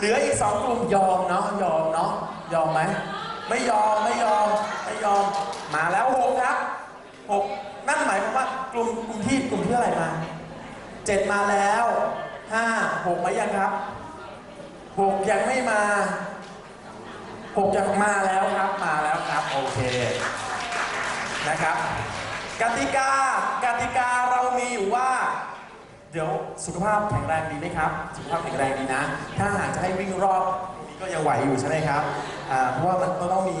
เหลืออีกสองกลุ่มยอมเนาะยอมเนาะยอมไหมไม่ยอมไม่ยอมไม่ยอมมาแล้วหกครับหกนั่นหมายความว่ากลุ่มกลุ่มที่กลุ่มที่อะไรมาเจ็ดมาแล้วห้าหกมายังครับหกยังไม่มาหกยังมาแล้วครับมาแล้วครับโอเคนะครับกติกากติกาเรามีอยู่ว่า เดี๋ยวสุขภาพแข็งแรงดีไหมครับ สุขภาพแข็งแรงดีนะ ถ้าหากจะให้วิ่งรอบนี้ก็ยังไหวอยู่ใช่ไหมครับอ่าเพราะว่ามันก็ต้องมี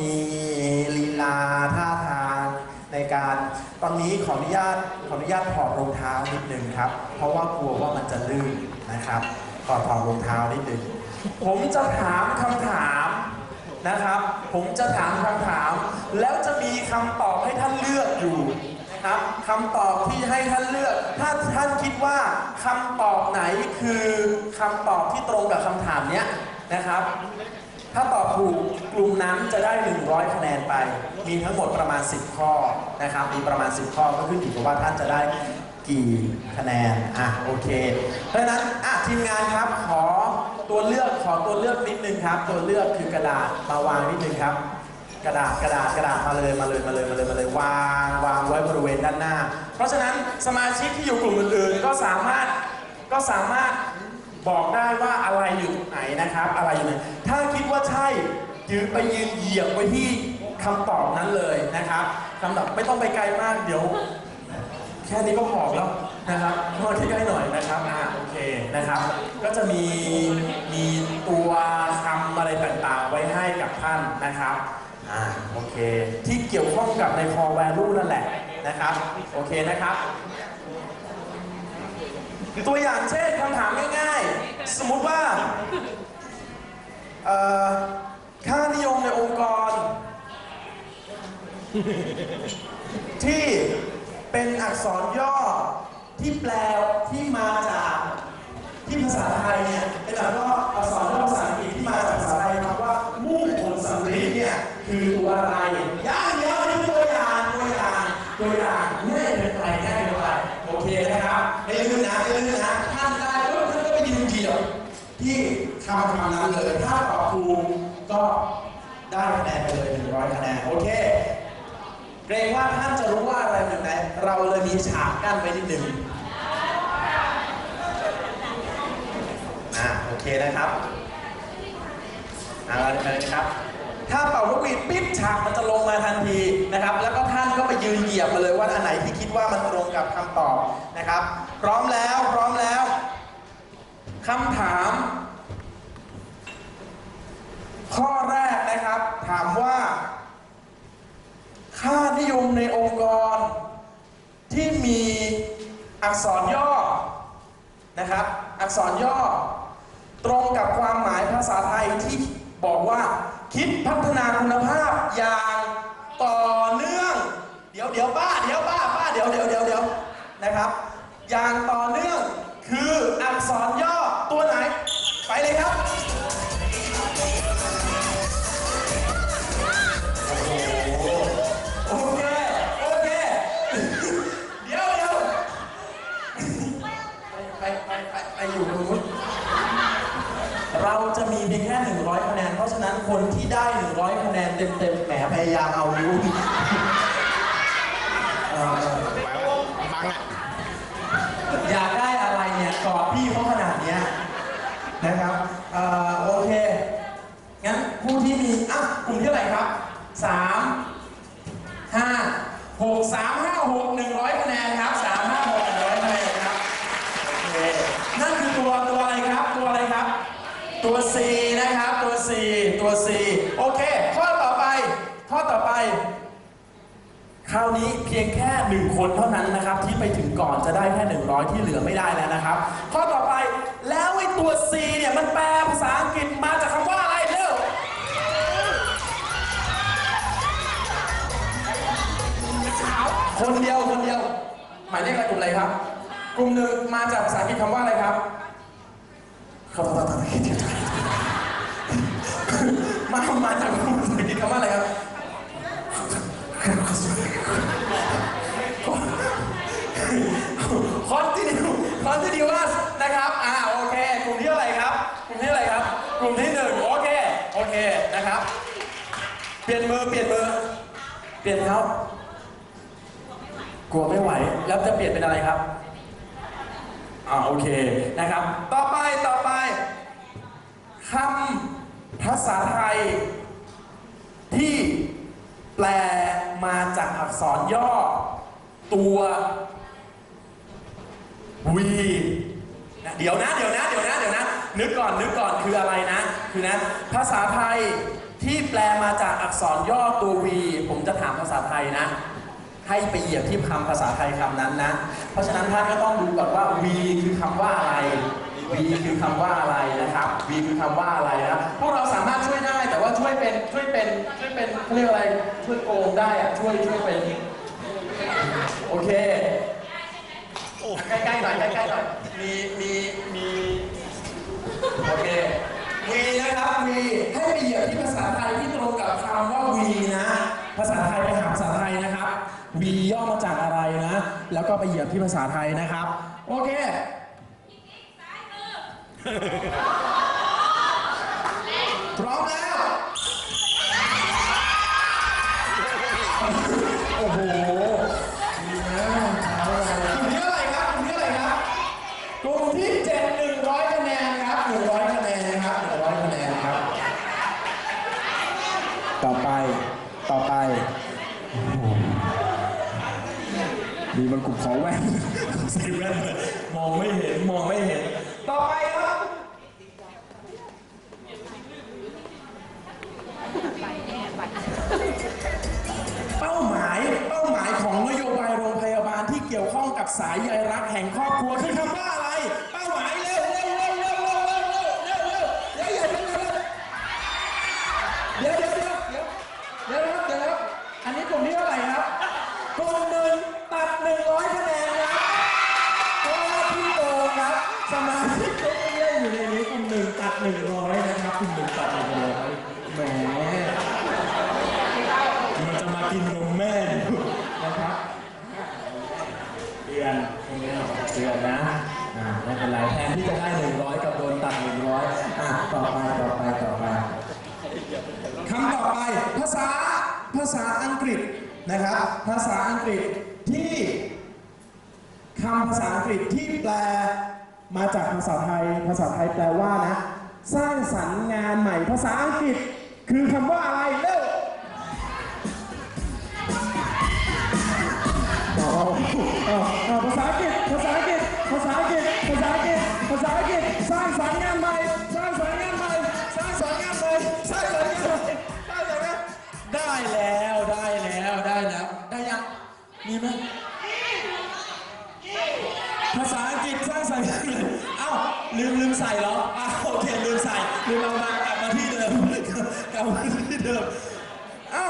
ลีลาท่าทางในการตอนนี้ขออนุญาตขออนุญาตถอดรองเท้านิดนึงครับ เพราะว่ากลัวว่ามันจะลื่นนะครับขอถอดรองเท้านิดนึงผมจะถามคำถามนะครับ ผมจะถามคำถาม แล้วจะมีคำตอบให้ท่านเลือกอยู่ ครับคำตอบที่ให้ท่านเลือก ถ้าท่านคิดว่าคำตอบไหนคือคำตอบที่ตรงกับคำถามเนี้ยนะครับ ถ้าตอบถูกกลุ่มนั้นจะได้ 100 คะแนนไป มีทั้งหมดประมาณ 10 ข้อนะครับ มีประมาณ 10 ข้อก็ขึ้นอยู่กับว่าท่านจะได้กี่คะแนน อะ โอเค เพราะฉะนั้น อะ ทีมงานครับ ขอตัวเลือก ขอตัวเลือกนิดนึงครับ ตัวเลือกคือกระดาษมาวางนิดนึงครับ กระดาษกระดาษกระดาษมาเลยมาเลยมาเลยมาเลยมาเลยวางวางไว้บริเวณด้านหน้า เพราะฉะนั้นสมาชิกที่อยู่กลุ่มอื่นๆ ก็สามารถก็สามารถบอกได้ว่าอะไรอยู่ตรงไหนนะครับ อะไรอยู่ไหนถ้าคิดว่าใช่ยืนไปยืนเหยียบไว้ที่คำตอบนั้นเลยนะครับคำตอบไม่ต้องไปไกลมากเดี๋ยว แค่นี้ก็หอบแล้วนะครับมาที่ใกล้หน่อยนะครับอ่าโอเคนะครับ ก็จะมีมีตัวคำอะไรต่างๆไว้ให้กับท่านนะครับ อ่าโอเค ที่เกี่ยวข้องกับใน core value นั่นแหละนะครับ โอเคนะครับ ตัวอย่างเช่นคำถามง่ายๆ สมมุติว่าค่านิยมในองค์กร ที่เป็นอักษรย่อที่แปลที่มาจากที่ภาษาไทำคำนั้นเลย ถ้าตอบถูกก็ได้คะแนนไปเลย 100 คะแนน โอเค เกรงว่าท่านจะรู้ว่าอะไรเป็นไหนเราเลยมีฉากกั้นไว้นิดหนึ่งอ่าโอเคนะครับเอาละไรนะครับ ถ้าเป่านกหวีดปิ๊บฉากมันจะลงมาทันทีนะครับ แล้วก็ท่านก็ไปยืนเหยียบมาเลยว่าอันไหนที่คิดว่ามันตรงกับคำตอบนะครับ พร้อมแล้วพร้อมแล้วคำถาม ข้อแรกนะครับ ถามว่า ค่านิยมในองค์กร ที่มีอักษรย่อนะครับ อักษรย่อ ตรงกับความหมายภาษาไทยที่บอกว่า คิดพัฒนาคุณภาพอย่างต่อเนื่อง เดี๋ยวเดี๋ยวป้าเดี๋ยวป้าป้าเดี๋ยวเดี๋ยวเดี๋ยวเดี๋ยวนะครับ อย่างต่อเนื่องคืออักษรย่อตัวไหน ไปเลยครับ แค่ 100 คะแนน เพราะฉะนั้นคนที่ได้ 100 คะแนนเต็มๆ แหมพยายามเอานิ้วอยู่อยากได้อะไรเนี่ยกอดพี่เขาขนาดนี้นะครับออโอเค งั้นผู้ที่มีอะกลุ่มที่อะไรครับ 3 5 6 3 5 ตัว C นะครับ ตัว C ตัว C โอเค ข้อต่อไป ข้อต่อไป คราวนี้เพียงแค่หนึ่งคนเท่านั้นนะครับ ที่ไปถึงก่อนจะได้แค่ 100 ที่เหลือไม่ได้แล้วนะครับ ข้อต่อไปแล้วไอ้ตัว C เนี่ยมันแปลภาษาอังกฤษมาจากคำว่าอะไรเร็วคนเดียวคนเดียว หมายเลขอะไรกลุ่มอะไรครับ กลุ่มหนึ่งมาจากภาษาอังกฤษคำว่าอะไร มามาจากภาษาอังกฤษคำว่าอะไรครับคอนติเนียคอนติเนียสนะครับอ่าโอเคกลุ่มที่อะไรครับกลุ่มที่อะไรครับกลุ่มที่หนึ่งโอเคโอเคนะครับ เปลี่ยนมือเปลี่ยนมือเปลี่ยนเขากลัวไม่ไหวแล้วจะเปลี่ยนเป็นอะไรครับอ่าโอเคนะครับ ต่อไปต่อไปคำภาษาไทย ที่แปลมาจากอักษรย่อ ตัววีนะเดี๋ยวนะ เดี๋ยวนะ เดี๋ยวนะ เดี๋ยวนะ นึกก่อน นึกก่อนคืออะไรนะ คือนะ ภาษาไทยที่แปลมาจากอักษรย่อตัววีผมจะถามภาษาไทยนะ ให้ไปเหยียบที่คำภาษาไทยคำนั้นนะ เพราะฉะนั้นท่านก็ต้องดูก่อนว่า V คือคำว่าอะไร V คือคำว่าอะไรนะครับ V คือคำว่าอะไรนะพวกเราสามารถช่วยได้แต่ว่าช่วยเป็นช่วยเป็นช่วยเป็นเขาเรียกอะไรช่วยโกงได้อะช่วยช่วยเป็นโอเคใกล้ๆหน่อยใกล้ๆหน่อยมีมีมีโอเควีนะครับวีให้ไปเหยียบที่ภาษาไทยที่ตรงกับคำว่าวีนะภาษาไทยไปหาภาษาไทยนะครับวีย่อมาจากอะไรนะ แล้วก็ไปเหยียบที่ภาษาไทยนะครับ โอเค พร้อมแล้ว โอ้โหดีนะเอาละกลุ่มที่อะไหรครับกลุ่มที่อะไหรครับกลุ่มที่เจ็ดหนึ่งร้อยคะแนนครับหนึ่งร้อยคะแนนครับหนึ่งร้อยคะแนนครับ ต่อไป ต่อไปโอ้โหมีบางกลุ่มขอแว่น ใส่แว่นมองไม่เห็น มองไม่เห็น ต่อไป เกี่ยวข้องกับสายใยรักแห่งครอบครัวคือคำว่าอะไร เป้าหมายเร็วเร็วเร็วเร็วเร็วเร็วเร็วเร็วเร็วเร็วอย่าเพิ่งเร็วเดี๋ยวเดี๋ยวเดี๋ยวเดี๋ยวเดี๋ยวครับเดี๋ยวครับอันนี้กลุ่มที่เท่าไหร่ครับกลุ่มหนึ่งตัดหนึ่งร้อยคะแนนครับเพราะว่าพี่โตครับสมาชิกทุกเล่นอยู่ในนี้กลุ่มหนึ่งตัดหนึ่งร้อยนะครับกลุ่มหนึ่งตัดหนึ่งร้อยแหม มันจะมากินนมแม่อยู่นะครับเตือนเตือนนะอ่าไม่ เป็นไรแทนที่จะได้100กับโดนตัด100อะต่อไปต่อไปต่อไปคำต่อไปภาษาภาษาอังกฤษนะครับ ภาษาอังกฤษที่คำภาษาอังกฤษที่แปลมาจากภาษาไทย ภาษาไทยแปลว่านะ สร้างสรรค์งานใหม่ภาษาอังกฤษ คือคำว่าอะไรเร็วอ๋ออ๋ออ๋อภาษาอังกฤษภาษาอังกฤษ ภาษาอังกฤษภาษาอังกฤษภาษาอังกฤษสร้างสรรค์งานใหม่สร้างสรรค์งานใหม่สร้างสรรค์งานใหม่สร้างสรรค์งานใหม่สร้างสรรค์งานได้แล้วได้แล้วได้แล้วได้ยังมีไหมภาษาอังกฤษสร้างสรรค์งานใหม่เอ้าลืมลืมใส่เหรออ้าวโอเคลืมใส่ลืมเอามากลับมาที่เดิมกลับมาที่เดิมเอ้า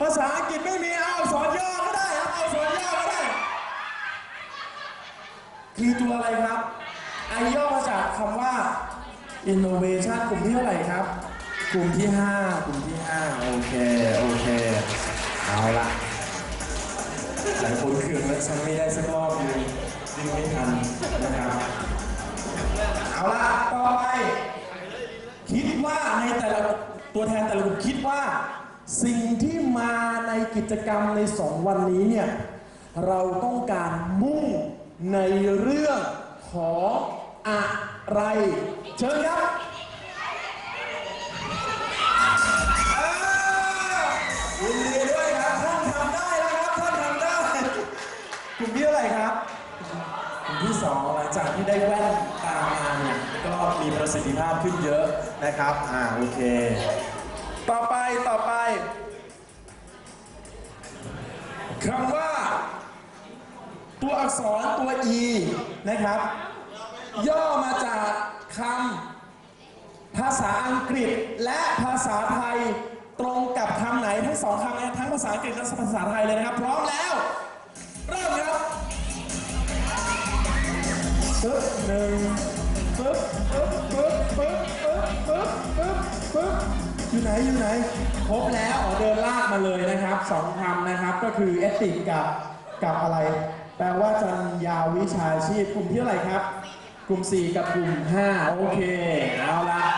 ภาษาอังกฤษไม่มีเอาสอนย่อก็ได้ครับเอาสอนย่อก็ได้ คือตัวอะไรครับไอย่อมาจากคำว่า innovation กลุ่มที่เท่าไหร่ครับ กลุ่มที่ 5 กลุ่มที่ 5 โอเค โอเค เอาละหลายคนคืนว่าฉันไม่ได้สักรอบนึงวิ่งไม่ทันนะครับ เอาละต่อไป คิดว่าในแต่ละตัวแทนแต่ละกลุ่มคิดว่า สิ่งที่มาในกิจกรรมในสองวันนี้เนี่ย เราต้องการมุ่ง ในเรื่องของอะไร เชิญครับยินดีด้วยครับท่านทำได้แล้วครับท่านทำได้กลุ่มที่เท่าไหร่ครับกลุ่มที่สองหลังจากที่ได้แว่นตามาเนี่ยก็มีประสิทธิภาพขึ้นเยอะนะครับ อ่าโอเค ต่อไปต่อไปคำว่าตัว อักษรตัว e นะครับ ย่อมาจากคำภาษาอังกฤษและภาษาไทยตรงกับคำไหนทั้งสองคำทั้งภาษาอังกฤษและภาษาไทยเลยนะครับ พร้อมแล้ว เริ่มครับปึ๊บหนึ่งปึ๊บปึ๊บปึ๊บปึ๊บปึ๊บปึ๊บปึ๊บปึ๊บอยู่ไหนอยู่ไหนครบแล้วออเดินลากมาเลยนะครับสองคำนะครับ ก็คือเอติกกับกับอะไร แปลว่าจัญญาวิชาชีพกลุ่มที่เท่าไหร่ครับ กลุ่ม 4 กับกลุ่ม 5 โอเค เอาละ